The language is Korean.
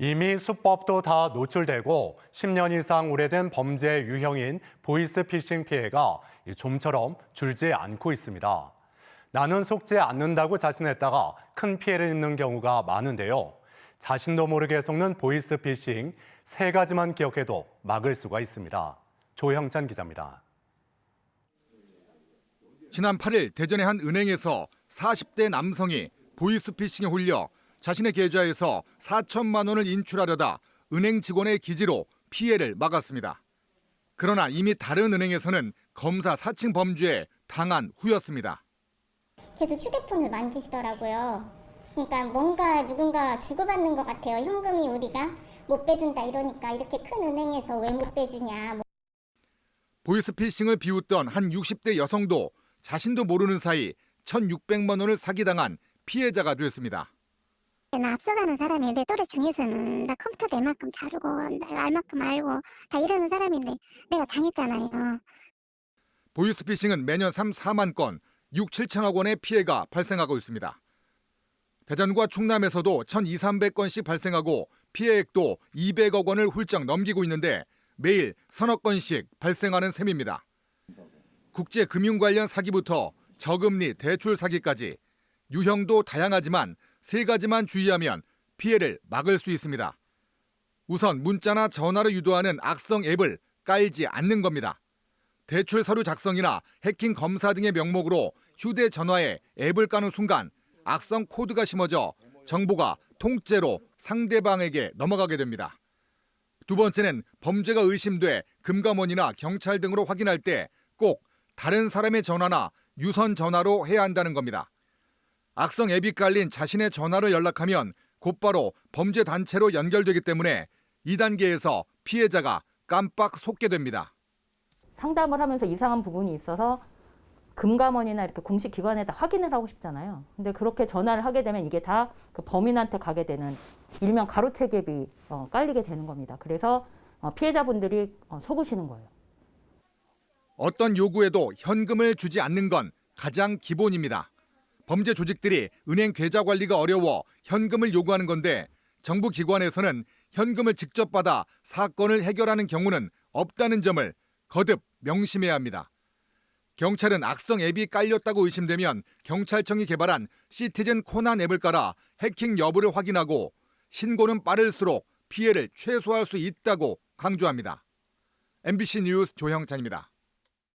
이미 수법도 다 노출되고 10년 이상 오래된 범죄 유형인 보이스피싱 피해가 좀처럼 줄지 않고 있습니다. 나는 속지 않는다고 자신했다가 큰 피해를 입는 경우가 많은데요. 자신도 모르게 속는 보이스피싱 세 가지만 기억해도 막을 수가 있습니다. 조형찬 기자입니다. 지난 8일 대전의 한 은행에서 40대 남성이 보이스피싱에 홀려 자신의 계좌에서 4천만 원을 인출하려다 은행 직원의 기지로 피해를 막았습니다. 그러나 이미 다른 은행에서는 검사 사칭 범죄에 당한 후였습니다. 계속 휴대폰을 만지시더라고요. 그러니까 뭔가 누군가 주고받는 것 같아요. 현금이 우리가 못 빼준다 이러니까 이렇게 큰 은행에서 왜 못 빼주냐. 뭐 보이스피싱을 비웃던 한 60대 여성도 자신도 모르는 사이 1,600만 원을 사기당한 피해자가 됐습니다. 나 앞서가는 사람이 내 또래 중에서는 나 컴퓨터도 이만큼 자르고 나 알 만큼 알고 다 이러는 사람인데 내가 당했잖아요. 보이스피싱은 매년 3, 4만 건, 6, 7천억 원의 피해가 발생하고 있습니다. 대전과 충남에서도 1,200, 300건씩 발생하고 피해액도 200억 원을 훌쩍 넘기고 있는데 매일 서너 건씩 발생하는 셈입니다. 국제 금융 관련 사기부터 저금리 대출 사기까지 유형도 다양하지만 세 가지만 주의하면 피해를 막을 수 있습니다. 우선 문자나 전화로 유도하는 악성 앱을 깔지 않는 겁니다. 대출 서류 작성이나 해킹 검사 등의 명목으로 휴대전화에 앱을 까는 순간 악성 코드가 심어져 정보가 통째로 상대방에게 넘어가게 됩니다. 두 번째는 범죄가 의심돼 금감원이나 경찰 등으로 확인할 때 꼭 다른 사람의 전화나 유선 전화로 해야 한다는 겁니다. 악성 앱이 깔린 자신의 전화로 연락하면 곧바로 범죄 단체로 연결되기 때문에 2단계에서 피해자가 깜빡 속게 됩니다. 상담을 하면서 이상한 부분이 있어서 금감원이나 이렇게 공식 기관에다 확인을 하고 싶잖아요. 근데 그렇게 전화를 하게 되면 이게 다 그 범인한테 가게 되는 일명 가로채갭이 어, 깔리게 되는 겁니다. 그래서 어, 피해자분들이 어, 속으시는 거예요. 어떤 요구에도 현금을 주지 않는 건 가장 기본입니다. 범죄 조직들이 은행 계좌 관리가 어려워 현금을 요구하는 건데 정부 기관에서는 현금을 직접 받아 사건을 해결하는 경우는 없다는 점을 거듭 명심해야 합니다. 경찰은 악성 앱이 깔렸다고 의심되면 경찰청이 개발한 시티즌 코난 앱을 깔아 해킹 여부를 확인하고 신고는 빠를수록 피해를 최소화할 수 있다고 강조합니다. MBC 뉴스 조형찬입니다.